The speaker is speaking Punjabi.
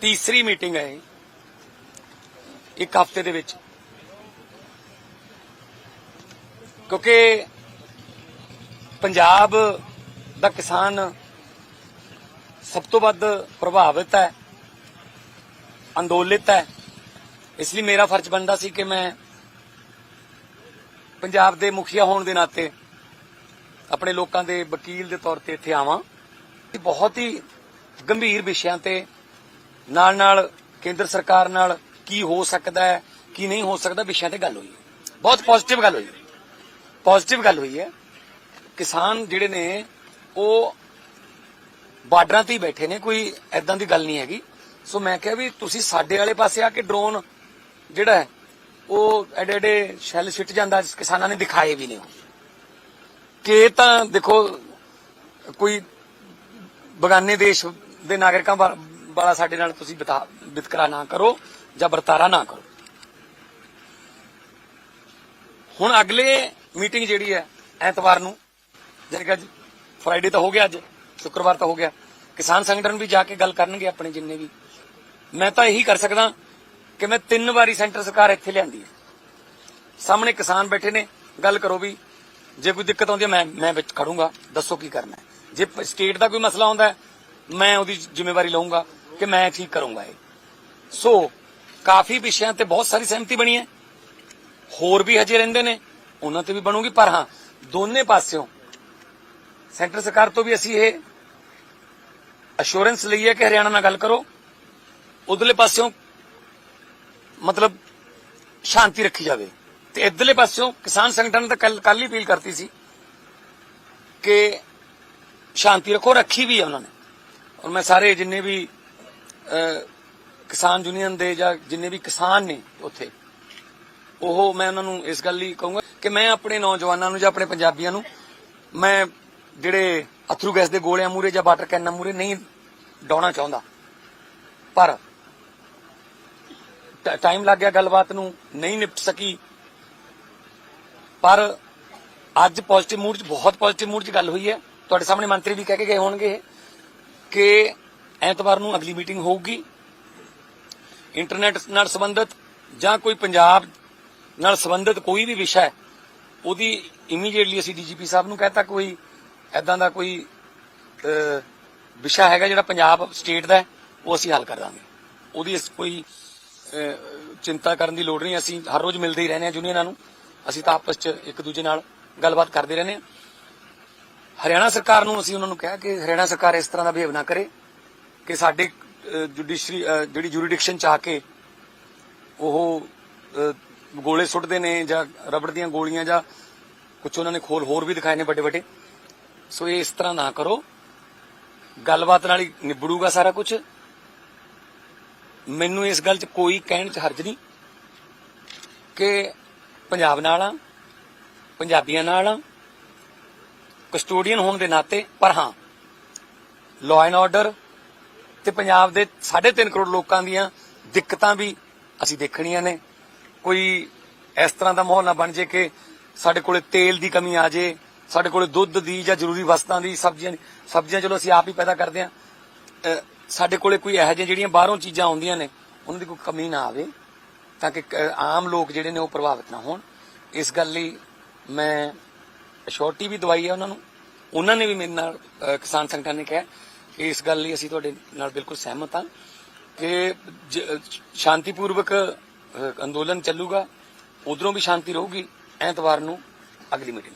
ਤੀਸਰੀ ਮੀਟਿੰਗ ਹੈ ਇੱਕ ਹਫ਼ਤੇ ਦੇ ਵਿੱਚ। ਕਿਉਂਕਿ ਪੰਜਾਬ ਦਾ ਕਿਸਾਨ ਸਭ ਤੋਂ ਵੱਧ ਪ੍ਰਭਾਵਿਤ ਹੈ, ਅੰਦੋਲਿਤ ਹੈ। ਇਸ ਲਈ ਮੇਰਾ ਫਰਜ਼ ਬਣਦਾ ਸੀ ਕਿ ਮੈਂ ਪੰਜਾਬ ਦੇ ਮੁਖੀਆ ਹੋਣ ਦੇ ਨਾਤੇ ਆਪਣੇ ਲੋਕਾਂ ਦੇ ਵਕੀਲ ਦੇ ਤੌਰ ਤੇ ਇੱਥੇ ਆਵਾਂ। ਬਹੁਤ ਹੀ ਗੰਭੀਰ ਵਿਸ਼ਿਆਂ ਤੇ ਨਾਲ ਨਾਲ ਕੇਂਦਰ ਸਰਕਾਰ ਨਾਲ ਕੀ ਹੋ ਸਕਦਾ ਹੈ, ਕੀ ਨਹੀਂ ਹੋ ਸਕਦਾ, ਵਿਸ਼ਿਆਂ ਤੇ ਗੱਲ ਹੋਈ ਬਹੁਤ ਪੋਜ਼ਿਟਿਵ ਗੱਲ ਹੋਈ ਪੋਜ਼ਿਟਿਵ ਗੱਲ ਹੋਈ ਹੈ। ਕਿਸਾਨ ਜਿਹੜੇ ਨੇ, ਉਹ ਬਾਰਡਰਾਂ ਤੇ ਹੀ ਬੈਠੇ ਨੇ, ਕੋਈ ਐਦਾਂ ਦੀ ਗੱਲ ਨਹੀਂ ਹੈਗੀ। ਸੋ ਮੈਂ ਕਿਹਾ ਵੀ ਤੁਸੀਂ ਸਾਡੇ ਵਾਲੇ ਪਾਸੇ ਆ ਕੇ ਡਰੋਨ ਜਿਹੜਾ ਹੈ, ਉਹ ਐਡੇ ਐਡੇ ਸ਼ੈਲ ਸਿੱਟ ਜਾਂਦਾ, ਕਿਸਾਨਾਂ ਨੇ ਦਿਖਾਏ ਵੀ ਨੇ। ਉਹ। ਕਿ ਤਾਂ ਦੇਖੋ, ਕੋਈ ਬਗਾਨੇ ਦੇਸ਼ ਦੇ ਨਾਗਰਿਕਾਂ ਵਾ- ਵਾਲਾ ਸਾਡੇ ਨਾਲ ਤੁਸੀਂ ਬਿਤਾ- ਵਿਤਕਰਾ ਨਾ ਕਰੋ ਜਾਂ ਵਰਤਾਰਾ ਨਾ ਕਰੋ। ਹੁਣ ਅਗਲੇ ਮੀਟਿੰਗ ਜਿਹੜੀ ਹੈ ਐਤਵਾਰ ਨੂੰ, ਜਾਣੀ ਕਿ ਅੱਜ ਫਰਾਈਡੇ ਤਾਂ ਹੋ ਗਿਆ ਅੱਜ, ਸ਼ੁੱਕਰਵਾਰ ਤਾਂ ਹੋ ਗਿਆ, ਕਿਸਾਨ ਸੰਗਠਨ ਵੀ ਜਾ ਕੇ ਗੱਲ ਕਰਨਗੇ ਆਪਣੇ ਜਿੰਨੇ ਵੀ। ਮੈਂ ਤਾਂ ਇਹੀ ਕਰ ਸਕਦਾ ਕਿ ਮੈਂ ਤਿੰਨ ਵਾਰੀ ਸੈਂਟਰ ਸਰਕਾਰ ਇੱਥੇ ਲਿਆਂਦੀ ਹੈ। ਸਾਹਮਣੇ ਕਿਸਾਨ ਬੈਠੇ ਨੇ, ਗੱਲ ਕਰੋ ਵੀ, ਜੇ ਕੋਈ ਦਿੱਕਤ ਆਉਂਦੀ ਹੈ ਮੈਂ ਮੈਂ ਵਿੱਚ ਖੜੂੰਗਾ, ਦੱਸੋ ਕੀ ਕਰਨਾ ਜੇ ਸਟੇਟ ਦਾ ਕੋਈ ਮਸਲਾ ਆਉਂਦਾ ਮੈਂ ਉਹਦੀ ਜ਼ਿੰਮੇਵਾਰੀ ਲਵਾਂਗਾ ਕਿ ਮੈਂ ਠੀਕ ਕਰੂੰਗਾ ਇਹ? ਸੋ ਕਾਫੀ ਵਿਸ਼ਿਆਂ ਤੇ ਬਹੁਤ ਸਾਰੀ ਸਹਿਮਤੀ ਬਣੀ ਹੈ। ਹੋਰ ਵੀ ਹਜੇ ਰਹਿੰਦੇ ਨੇ, ਉਹਨਾਂ ਤੇ ਵੀ ਬਣੂਗੀ, ਪਰ ਹਾਂ, ਦੋਨੇ ਪਾਸਿਓਂ ਸੈਂਟਰ ਸਰਕਾਰ ਤੋਂ ਵੀ ਅਸੀਂ ਇਹ ਅਸ਼ੋਰੈਂਸ ਲਈ ਹੈ ਕਿ ਹਰਿਆਣਾ ਨਾਲ ਗੱਲ ਕਰੋ। ਉਧਰਲੇ ਪਾਸਿਓਂ ਮਤਲਬ ਸ਼ਾਂਤੀ ਰੱਖੀ ਜਾਵੇ। ਤੇ ਇਧਰਲੇ ਪਾਸਿਓਂ ਕਿਸਾਨ ਸੰਗਠਨ ਤਾਂ ਕੱਲ ਕੱਲ ਹੀ ਅਪੀਲ ਕਰਤੀ ਸੀ ਕਿ ਸ਼ਾਂਤੀ ਰੱਖੋ, ਰੱਖੀ ਵੀ ਹੈ ਉਹਨਾਂ ਨੇ। ਔਰ ਮੈਂ ਸਾਰੇ ਜਿੰਨੇ ਵੀ ਕਿਸਾਨ ਯੂਨੀਅਨ ਦੇ ਜਾਂ ਜਿੰਨੇ ਵੀ ਕਿਸਾਨ ਨੇ ਉੱਥੇ, ਉਹ ਮੈਂ ਉਹਨਾਂ ਨੂੰ ਇਸ ਗੱਲ ਲਈ ਕਹੂੰਗਾ ਕਿ ਮੈਂ ਆਪਣੇ ਨੌਜਵਾਨਾਂ ਨੂੰ ਜਾਂ ਆਪਣੇ ਪੰਜਾਬੀਆਂ ਨੂੰ, ਮੈਂ ਜਿਹੜੇ ਅਥਰੂ ਗੈਸ ਦੇ ਗੋਲਿਆਂ ਮੂਰੇ ਜਾਂ ਵਾਟਰ ਕੈਨਾਂ ਮੂਰੇ ਨਹੀਂ ਡਾਉਣਾ ਚਾਹੁੰਦਾ। ਪਰ ਟਾਈਮ ਲੱਗ ਗਿਆ ਗੱਲਬਾਤ ਨੂੰ ਨਹੀਂ ਨਿਪਟ ਸਕੀ। ਪਰ ਅੱਜ ਪੋਜ਼ਿਟਿਵ ਮੂਡ 'ਚ, ਬਹੁਤ ਪੋਜ਼ਿਟਿਵ ਮੂਡ 'ਚ ਗੱਲ ਹੋਈ ਹੈ। ਤੁਹਾਡੇ ਸਾਹਮਣੇ ਮੰਤਰੀ ਵੀ ਕਹਿ ਕੇ ਗਏ ਹੋਣਗੇ ਕਿ ਐਤਵਾਰ ਨੂੰ ਅਗਲੀ ਮੀਟਿੰਗ ਹੋਊਗੀ। ਇੰਟਰਨੈਟ ਨਾਲ ਸੰਬੰਧਿਤ ਜਾਂ ਕੋਈ ਪੰਜਾਬ ਨਾਲ ਸੰਬੰਧਿਤ ਕੋਈ ਵੀ ਵਿਸ਼ਾ ਹੈ, ਉਹਦੀ ਇਮੀਡੀਏਟਲੀ ਅਸੀਂ ਡੀਜੀਪੀ ਸਾਹਿਬ ਨੂੰ ਕਹਤਾ ਕੋਈ ਐਦਾਂ ਦਾ ਕੋਈ ਵਿਸ਼ਾ ਹੈਗਾ ਜਿਹੜਾ ਪੰਜਾਬ ਸਟੇਟ ਦਾ ਉਹ ਅਸੀਂ ਹੱਲ ਕਰ ਦਾਂਗੇ। ਉਹਦੀ ਕੋਈ ਚਿੰਤਾ ਕਰਨ ਦੀ ਲੋੜ ਨਹੀਂ, ਅਸੀਂ ਹਰ ਰੋਜ਼ ਮਿਲਦੇ ਹੀ ਰਹਿੰਦੇ ਹਾਂ ਯੂਨੀਅਨਾਂ ਨੂੰ। ਅਸੀਂ ਤਾਂ ਆਪਸ 'ਚ ਇੱਕ ਦੂਜੇ ਨਾਲ ਗੱਲਬਾਤ ਕਰਦੇ ਰਹਿੰਦੇ ਹਾਂ। ਹਰਿਆਣਾ ਸਰਕਾਰ ਨੂੰ ਅਸੀਂ ਉਹਨਾਂ ਨੂੰ ਕਿਹਾ ਕਿ ਹਰਿਆਣਾ ਸਰਕਾਰ ਇਸ ਤਰ੍ਹਾਂ ਦਾ ਬਿਹੇਵ ਨਾ ਕਰੇ। ਕਿ ਸਾਡੇ ਜੁਡੀਸ਼ਰੀ ਜਿਹੜੀ ਜੁਰੀਡਿਕਸ਼ਨ ਚ ਆ ਕੇ ਉਹ ਗੋਲੇ ਸੁੱਟਦੇ ਨੇ ਜਾਂ ਰਬੜ ਦੀਆਂ ਗੋਲੀਆਂ ਜਾਂ ਕੁਝ ਉਹਨਾਂ ਨੇ ਖੋਲ ਹੋਰ ਵੀ ਦਿਖਾਏ ਨੇ ਵੱਡੇ ਵੱਡੇ। ਸੋ ਇਹ ਇਸ ਤਰ੍ਹਾਂ ਨਾ ਕਰੋ। ਗੱਲਬਾਤ ਨਾਲ ਹੀ ਨਿਬੜੂਗਾ ਸਾਰਾ ਕੁਝ ਮੈਨੂੰ ਇਸ ਗੱਲ 'ਚ ਕੋਈ ਕਹਿਣ 'ਚ ਹਰਜ ਨਹੀਂ ਕਿ ਪੰਜਾਬ ਨਾਲ ਆ, ਪੰਜਾਬੀਆਂ ਨਾਲ ਆ, ਕਸਟੋਡੀਅਨ ਹੋਣ ਦੇ ਨਾਤੇ, ਪਰ ਹਾਂ ਲਾਅ ਐਂਡ ਆਰਡਰ ਤੇ ਪੰਜਾਬ ਦੇ 3.5 ਕਰੋੜ ਲੋਕਾਂ ਦੀਆਂ ਦਿੱਕਤਾਂ ਵੀ ਅਸੀਂ ਦੇਖਣੀਆਂ ਨੇ। ਕੋਈ ਇਸ ਤਰ੍ਹਾਂ ਦਾ ਮਾਹੌਲ ਨਾ ਬਣ ਜੇ ਕਿ ਸਾਡੇ ਕੋਲੇ ਤੇਲ ਦੀ ਕਮੀ ਆ ਜੇ, ਸਾਡੇ ਕੋਲੇ ਦੁੱਧ ਦੀ ਜਾਂ ਜ਼ਰੂਰੀ ਵਸਤਾਂ ਦੀ ਸਬਜ਼ੀਆਂ ਸਬਜ਼ੀਆਂ ਚਲੋ ਅਸੀਂ ਆਪ ਹੀ ਪੈਦਾ ਕਰਦੇ ਹਾਂ। ਸਾਡੇ ਕੋਲੇ ਕੋਈ ਇਹੋ ਜਿਹੀਆਂ ਜਿਹੜੀਆਂ ਬਾਹਰੋਂ ਚੀਜ਼ਾਂ ਆਉਂਦੀਆਂ ਨੇ, ਉਹਨਾਂ ਦੀ ਕੋਈ ਕਮੀ ਨਾ ਆਵੇ ਤਾਂ ਕਿ ਆਮ ਲੋਕ ਜਿਹੜੇ ਨੇ ਉਹ ਪ੍ਰਭਾਵਿਤ ਨਾ ਹੋਣ। ਇਸ ਗੱਲ ਲਈ ਮੈਂ ਅਸ਼ੋਰਟੀ ਵੀ ਦਵਾਈ ਹੈ ਉਹਨਾਂ ਨੂੰ। ਉਹਨਾਂ ਨੇ ਵੀ ਮੇਰੇ ਨਾਲ ਕਿਸਾਨ ਸੰਗਠਨ ਨੇ ਕਿਹਾ ਇਸ ਗੱਲ ਲਈ ਅਸੀਂ ਤੁਹਾਡੇ ਨਾਲ ਬਿਲਕੁਲ ਸਹਿਮਤ ਹਾਂ ਕਿ ਜ- ਸ਼ਾਂਤੀਪੂਰਵਕ ਅੰਦੋਲਨ ਚੱਲੂਗਾ, ਉਧਰੋਂ ਵੀ ਸ਼ਾਂਤੀ ਰਹੂਗੀ ਐਤਵਾਰ ਨੂੰ ਅਗਲੀ ਮੀਟਿੰਗ।